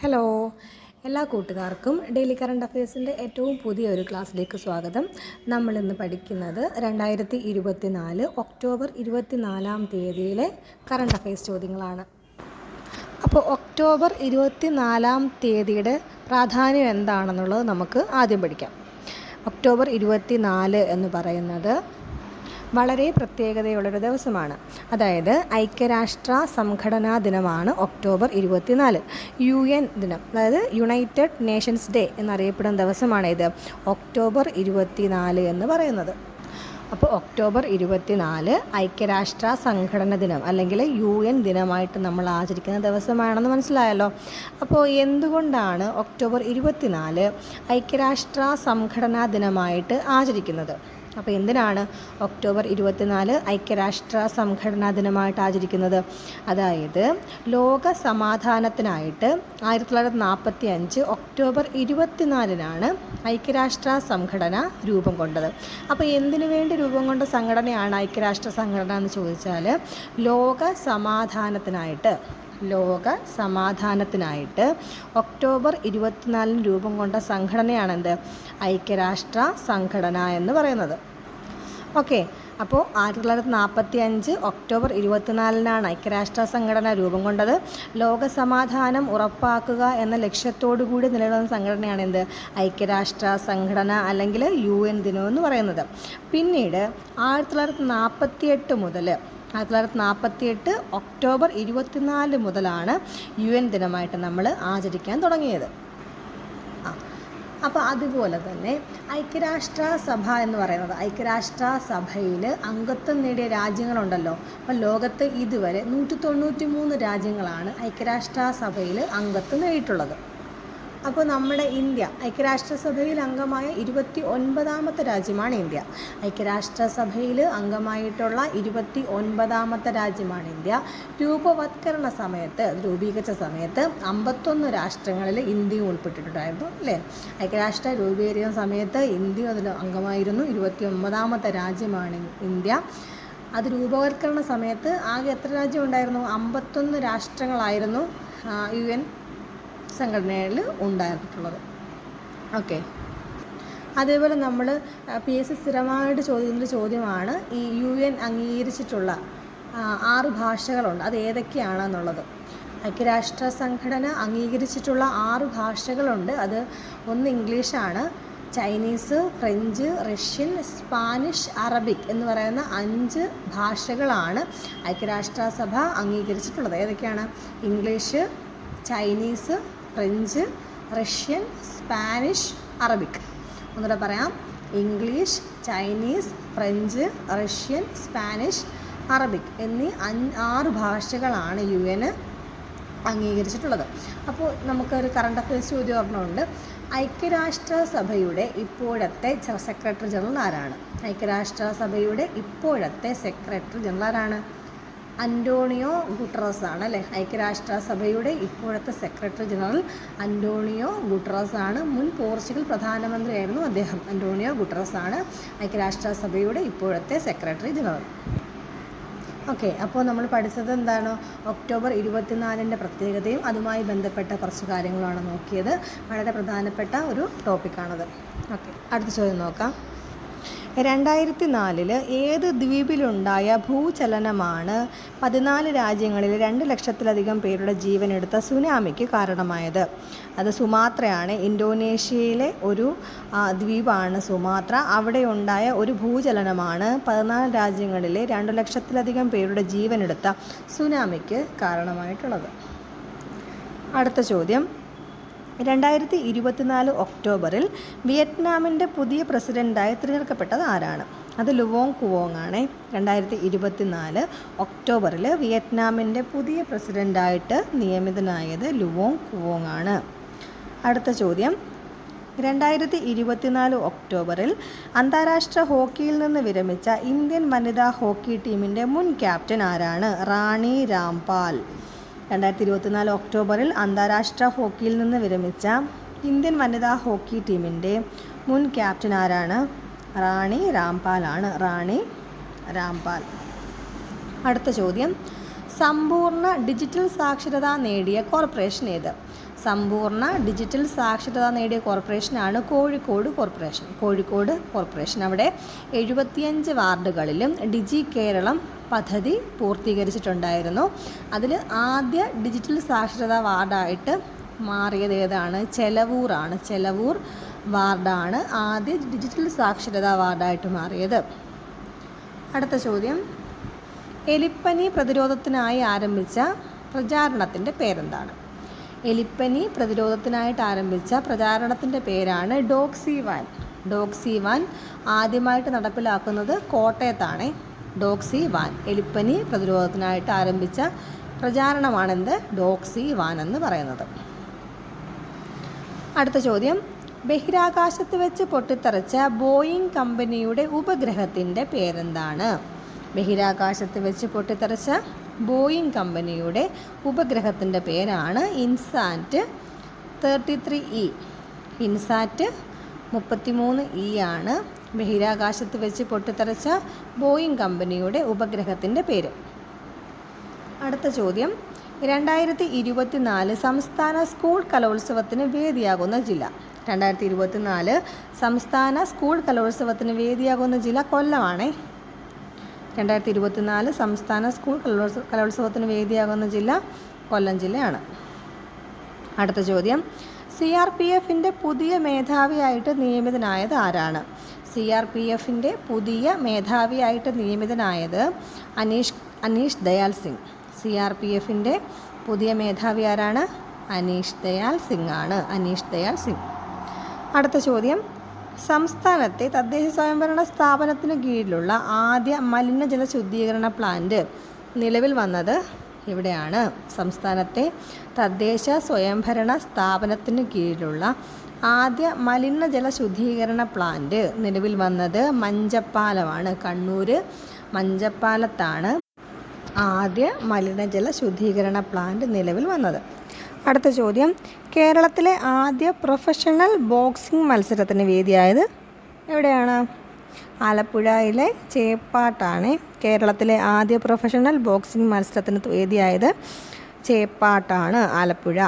Hello എല്ലാ കൂട്ടുകാർക്കും daily current അഫയേഴ്സിന്റെ ഏറ്റവും പുതിയ ഒരു ക്ലാസ്സിലേക്ക് സ്വാഗതം. നമ്മൾ ഇന്ന് പഠിക്കുന്നത് രണ്ടായിരത്തി ഇരുപത്തി നാല് ഒക്ടോബർ ഇരുപത്തി നാലാം തീയതിയിലെ കറണ്ട് അഫയേഴ്സ് ചോദ്യങ്ങളാണ്. അപ്പോൾ ഒക്ടോബർ ഇരുപത്തി നാലാം തീയതിയുടെ പ്രാധാന്യം എന്താണെന്നുള്ളത് നമുക്ക് ആദ്യം പഠിക്കാം. ഒക്ടോബർ ഇരുപത്തി നാല് എന്ന് പറയുന്നത് വളരെ പ്രത്യേകതയുള്ളൊരു ദിവസമാണ്. അതായത് ഐക്യരാഷ്ട്ര സംഘടനാ ദിനമാണ് ഒക്ടോബർ ഇരുപത്തിനാല്. യു എൻ ദിനം. അതായത് യുണൈറ്റഡ് നേഷൻസ് ഡേ എന്നറിയപ്പെടുന്ന ദിവസമാണ് ഇത്. ഒക്ടോബർ ഇരുപത്തിനാല് എന്ന് പറയുന്നത്. അപ്പോൾ ഒക്ടോബർ ഇരുപത്തിനാല് ഐക്യരാഷ്ട്ര സംഘടന ദിനം അല്ലെങ്കിൽ യു എൻ ദിനമായിട്ട് നമ്മൾ ആചരിക്കുന്ന ദിവസമാണെന്ന് മനസ്സിലായല്ലോ. അപ്പോൾ എന്തുകൊണ്ടാണ് ഒക്ടോബർ ഇരുപത്തിനാല് ഐക്യരാഷ്ട്ര സംഘടനാ ദിനമായിട്ട് ആചരിക്കുന്നത്? അപ്പോൾ എന്തിനാണ് ഒക്ടോബർ ഇരുപത്തിനാല് ഐക്യരാഷ്ട്ര സംഘടനാ ദിനമായിട്ട് ആചരിക്കുന്നത്? അതായത് ലോക സമാധാനത്തിനായിട്ട് ആയിരത്തി തൊള്ളായിരത്തി നാൽപ്പത്തി അഞ്ച് ഒക്ടോബർ ഇരുപത്തിനാലിനാണ് ഐക്യരാഷ്ട്ര സംഘടന രൂപം കൊണ്ടത്. അപ്പോൾ എന്തിനു വേണ്ടി രൂപം കൊണ്ട സംഘടനയാണ് ഐക്യരാഷ്ട്ര സംഘടന എന്ന് ചോദിച്ചാൽ ലോക സമാധാനത്തിനായിട്ട് ലോക സമാധാനത്തിനായിട്ട് ഒക്ടോബർ ഇരുപത്തിനാലിന് രൂപം കൊണ്ട സംഘടനയാണെന്ത്? ഐക്യരാഷ്ട്ര സംഘടന എന്ന് പറയുന്നത്. ഓക്കെ അപ്പോൾ ആയിരത്തി തൊള്ളായിരത്തി നാൽപ്പത്തി അഞ്ച് ഒക്ടോബർ ഇരുപത്തിനാലിനാണ് ഐക്യരാഷ്ട്ര സംഘടന രൂപം കൊണ്ടത്. ലോക സമാധാനം ഉറപ്പാക്കുക എന്ന ലക്ഷ്യത്തോടുകൂടി നിലനിൽക്കുന്ന സംഘടനയാണ് എന്ത്? ഐക്യരാഷ്ട്ര സംഘടന അല്ലെങ്കിൽ യു എൻ ദിനം എന്ന് പറയുന്നത്. പിന്നീട് ആയിരത്തി തൊള്ളായിരത്തി നാൽപ്പത്തി എട്ട് മുതൽ ആയിരത്തി തൊള്ളായിരത്തി നാൽപ്പത്തി എട്ട് ഒക്ടോബർ ഇരുപത്തിനാല് മുതലാണ് യു എൻ ദിനമായിട്ട് നമ്മൾ ആചരിക്കാൻ തുടങ്ങിയത്. അപ്പോൾ അതുപോലെ തന്നെ ഐക്യരാഷ്ട്ര സഭ എന്ന് പറയുന്നത് ഐക്യരാഷ്ട്ര സഭയിൽ അംഗത്വം നേടിയ രാജ്യങ്ങളുണ്ടല്ലോ. അപ്പോൾ ലോകത്ത് ഇതുവരെ നൂറ്റി തൊണ്ണൂറ്റി മൂന്ന് രാജ്യങ്ങളാണ് ഐക്യരാഷ്ട്ര സഭയിൽ അംഗത്വം നേടിയിട്ടുള്ളത്. അപ്പോൾ നമ്മുടെ ഇന്ത്യ ഐക്യരാഷ്ട്രസഭയിൽ അംഗമായ ഇരുപത്തി ഒൻപതാമത്തെ രാജ്യമാണ് ഇന്ത്യ. ഐക്യരാഷ്ട്രസഭയിൽ അംഗമായിട്ടുള്ള ഇരുപത്തി ഒൻപതാമത്തെ രാജ്യമാണ് ഇന്ത്യ. രൂപവത്കരണ സമയത്ത് രൂപീകരിച്ച സമയത്ത് അമ്പത്തൊന്ന് രാഷ്ട്രങ്ങളിൽ ഇന്ത്യയും ഉൾപ്പെട്ടിട്ടുണ്ടായിരുന്നു അല്ലേ? ഐക്യരാഷ്ട്ര രൂപീകരിക്കുന്ന സമയത്ത് ഇന്ത്യ അതിൽ അംഗമായിരുന്നു. ഇരുപത്തി ഒൻപതാമത്തെ രാജ്യമാണ് ഇന്ത്യ. അത് രൂപവത്കരണ സമയത്ത് ആകെ എത്ര രാജ്യം ഉണ്ടായിരുന്നു? അമ്പത്തൊന്ന് രാഷ്ട്രങ്ങളായിരുന്നു യു എൻ സംഘടനയിൽ ഉണ്ടായിട്ടുള്ളത്. ഓക്കെ അതേപോലെ നമ്മൾ പി എസ് സി സ്ഥിരമായിട്ട് ചോദിക്കുന്ന ചോദ്യമാണ് ഈ യു എൻ അംഗീകരിച്ചിട്ടുള്ള ആറ് ഭാഷകളുണ്ട്. അത് ഏതൊക്കെയാണെന്നുള്ളത്. ഐക്യരാഷ്ട്ര സംഘടന അംഗീകരിച്ചിട്ടുള്ള ആറ് ഭാഷകളുണ്ട്. അത് ഒന്ന് ഇംഗ്ലീഷാണ് Chinese French Russian Spanish Arabic എന്ന് പറയുന്ന അഞ്ച് ഭാഷകളാണ് ഐക്യരാഷ്ട്രസഭ അംഗീകരിച്ചിട്ടുള്ളത്. ഏതൊക്കെയാണ്? English Chinese French Russian Spanish Arabic. ഒന്നുകൂടെ പറയാം. English Chinese French Russian Spanish Arabic എന്നീ ആറ് ഭാഷകളാണ് യു എന് അംഗീകരിച്ചിട്ടുള്ളത്. അപ്പോൾ നമുക്കൊരു കറണ്ട് അഫയേഴ്സ് ചോദ്യം ഓർമ്മയുണ്ട്. ഐക്യരാഷ്ട്രസഭയുടെ ഇപ്പോഴത്തെ സെക്രട്ടറി ജനറൽ ആരാണ്? ഐക്യരാഷ്ട്രസഭയുടെ ഇപ്പോഴത്തെ സെക്രട്ടറി ജനറൽ ആരാണ്? അന്റോണിയോ ഗുട്രസ് ആണ് അല്ലേ ഐക്യരാഷ്ട്രസഭയുടെ ഇപ്പോഴത്തെ സെക്രട്ടറി ജനറൽ അന്റോണിയോ ഗുട്രസ് ആണ് മുൻ പോർച്ചുഗൽ പ്രധാനമന്ത്രിയായിരുന്നു അദ്ദേഹം. അന്റോണിയോ ഗുട്രസ് ആണ് ഐക്യരാഷ്ട്രസഭയുടെ ഇപ്പോഴത്തെ സെക്രട്ടറി ജനറൽ. ഓക്കെ അപ്പോൾ നമ്മൾ പഠിച്ചത് എന്താണ്? ഒക്ടോബർ ഇരുപത്തിനാലിന്റെ പ്രത്യേകതയും അതുമായി ബന്ധപ്പെട്ട കുറച്ച് കാര്യങ്ങളാണ് നോക്കിയത്. വളരെ പ്രധാനപ്പെട്ട ഒരു ടോപ്പിക്കാണത്. ഓക്കെ അടുത്ത ചോദ്യം നോക്കാം. രണ്ടായിരത്തി നാലിൽ ഏത് ദ്വീപിലുണ്ടായ ഭൂചലനമാണ് പതിനാല് രാജ്യങ്ങളിൽ രണ്ട് ലക്ഷത്തിലധികം പേരുടെ ജീവനെടുത്ത സുനാമിക്ക് കാരണമായത്? അത് സുമാത്രയാണ്. ഇന്തോനേഷ്യയിലെ ഒരു ദ്വീപാണ് സുമാത്ര. അവിടെ ഉണ്ടായ ഒരു ഭൂചലനമാണ് പതിനാല് രാജ്യങ്ങളിലെ രണ്ട് ലക്ഷത്തിലധികം പേരുടെ ജീവനെടുത്ത സുനാമിക്ക് കാരണമായിട്ടുള്ളത്. അടുത്ത ചോദ്യം. രണ്ടായിരത്തി ഇരുപത്തിനാല് ഒക്ടോബറിൽ വിയറ്റ്നാമിന്റെ പുതിയ പ്രസിഡന്റായി തിരഞ്ഞെടുക്കപ്പെട്ടത് ആരാണ്? അത് ലുവോങ് കുവോങ് ആണ് രണ്ടായിരത്തി ഇരുപത്തിനാല് ഒക്ടോബറിൽ വിയറ്റ്നാമിന്റെ പുതിയ പ്രസിഡന്റായിട്ട് നിയമിതനായത് ലുവോങ് കുവോങ് ആണ് അടുത്ത ചോദ്യം. രണ്ടായിരത്തി ഇരുപത്തിനാല് ഒക്ടോബറിൽ അന്താരാഷ്ട്ര ഹോക്കിയിൽ നിന്ന് വിരമിച്ച ഇന്ത്യൻ വനിതാ ഹോക്കി ടീമിന്റെ മുൻ ക്യാപ്റ്റൻ ആരാണ്? റാണി രാംപാൽ. രണ്ടായിരത്തി ഇരുപത്തിനാല് ഒക്ടോബറിൽ അന്താരാഷ്ട്ര ഹോക്കിയിൽ നിന്ന് വിരമിച്ച ഇന്ത്യൻ വനിതാ ഹോക്കി ടീമിന്റെ മുൻ ക്യാപ്റ്റൻ ആരാണ്? റാണി രാംപാലാണ്. റാണി രാംപാൽ. അടുത്ത ചോദ്യം. സമ്പൂർണ ഡിജിറ്റൽ സാക്ഷരത നേടിയ കോർപ്പറേഷൻ ഏത്? സമ്പൂർണ ഡിജിറ്റൽ സാക്ഷരത നേടിയ കോർപ്പറേഷനാണ് കോഴിക്കോട് കോർപ്പറേഷൻ. കോഴിക്കോട് കോർപ്പറേഷൻ അവിടെ എഴുപത്തിയഞ്ച് വാർഡുകളിലും ഡിജി കേരളം പദ്ധതി പൂർത്തീകരിച്ചിട്ടുണ്ടായിരുന്നു. അതിൽ ആദ്യ ഡിജിറ്റൽ സാക്ഷരത വാർഡായിട്ട് മാറിയത് ഏതാണ്? ചെലവൂറാണ് ചെലവൂർ വാർഡാണ് ആദ്യ ഡിജിറ്റൽ സാക്ഷരതാ വാർഡായിട്ട് മാറിയത്. അടുത്ത ചോദ്യം. എലിപ്പനി പ്രതിരോധത്തിനായി ആരംഭിച്ച പ്രചാരണത്തിന്റെ പേരെന്താണ്? എലിപ്പനി പ്രതിരോധത്തിനായിട്ട് ആരംഭിച്ച പ്രചാരണത്തിന്റെ പേരാണ് ഡോക്സി വാൻ ഡോക്സി വാൻ ആദ്യമായിട്ട് നടപ്പിലാക്കുന്നത് കോട്ടയത്താണ്. ഡോക്സി വാൻ എലിപ്പനി പ്രതിരോധത്തിനായിട്ട് ആരംഭിച്ച പ്രചാരണമാണെന്ത്? ഡോക്സി വാൻ എന്ന് പറയുന്നത്. അടുത്ത ചോദ്യം. ബഹിരാകാശത്ത് വെച്ച് പൊട്ടിത്തെറിച്ച ബോയിങ് കമ്പനിയുടെ ഉപഗ്രഹത്തിന്റെ പേരെന്താണ്? ബഹിരാകാശത്ത് വെച്ച് പൊട്ടിത്തെറിച്ച ബോയിങ് കമ്പനിയുടെ ഉപഗ്രഹത്തിന്റെ പേരാണ് INSAT thirty three E. INSAT മുപ്പത്തിമൂന്ന് ഇ ആണ് ബഹിരാകാശത്ത് വെച്ച് പൊട്ടിത്തെറിച്ച ബോയിങ് കമ്പനിയുടെ ഉപഗ്രഹത്തിന്റെ പേര്. അടുത്ത ചോദ്യം. രണ്ടായിരത്തി ഇരുപത്തിനാല് സംസ്ഥാന സ്കൂൾ കലോത്സവത്തിന് വേദിയാകുന്ന ജില്ല. രണ്ടായിരത്തി ഇരുപത്തിനാല് സംസ്ഥാന സ്കൂൾ കലോത്സവത്തിന് വേദിയാകുന്ന ജില്ല കൊല്ലമാണേ. രണ്ടായിരത്തി ഇരുപത്തിനാല് സംസ്ഥാന സ്കൂൾ കലോത്സവ കലോത്സവത്തിന് വേദിയാകുന്ന ജില്ല കൊല്ലം ജില്ലയാണ്. അടുത്ത ചോദ്യം. സി ആർ പി എഫിന്റെ പുതിയ മേധാവിയായിട്ട് നിയമിതനായത് ആരാണ്? സി ആർ പി എഫിന്റെ പുതിയ മേധാവിയായിട്ട് നിയമിതനായത് Aneesh Aneesh Dayal Singh. C R P എഫിന്റെ പുതിയ മേധാവി ആരാണ്? അനീഷ് ദയാൽ സിംഗ് ആണ്. അനീഷ് ദയാൽ സിംഗ്. അടുത്ത ചോദ്യം. സംസ്ഥാനത്തെ തദ്ദേശ സ്വയംഭരണ സ്ഥാപനത്തിന് കീഴിലുള്ള ആദ്യ മലിനജല ശുദ്ധീകരണ പ്ലാന്റ് നിലവിൽ വന്നത് ഇവിടെയാണ്. സംസ്ഥാനത്തെ തദ്ദേശ സ്വയംഭരണ സ്ഥാപനത്തിന് കീഴിലുള്ള ആദ്യ മലിനജല ശുദ്ധീകരണ പ്ലാന്റ് നിലവിൽ വന്നത് മഞ്ചപ്പാലമാണ്. കണ്ണൂർ മഞ്ചപ്പാലത്താണ് ആദ്യ മലിനജല ശുദ്ധീകരണ പ്ലാന്റ് നിലവിൽ വന്നത്. അടുത്ത ചോദ്യം. കേരളത്തിലെ ആദ്യ പ്രൊഫഷണൽ ബോക്സിംഗ് മത്സരത്തിന് വേദിയായത് എവിടെയാണ്? ആലപ്പുഴയിലെ ചേപ്പാട്ടാണ് കേരളത്തിലെ ആദ്യ പ്രൊഫഷണൽ ബോക്സിംഗ് മത്സരത്തിന് വേദിയായത് ചേപ്പാട്ടാണ് ആലപ്പുഴ.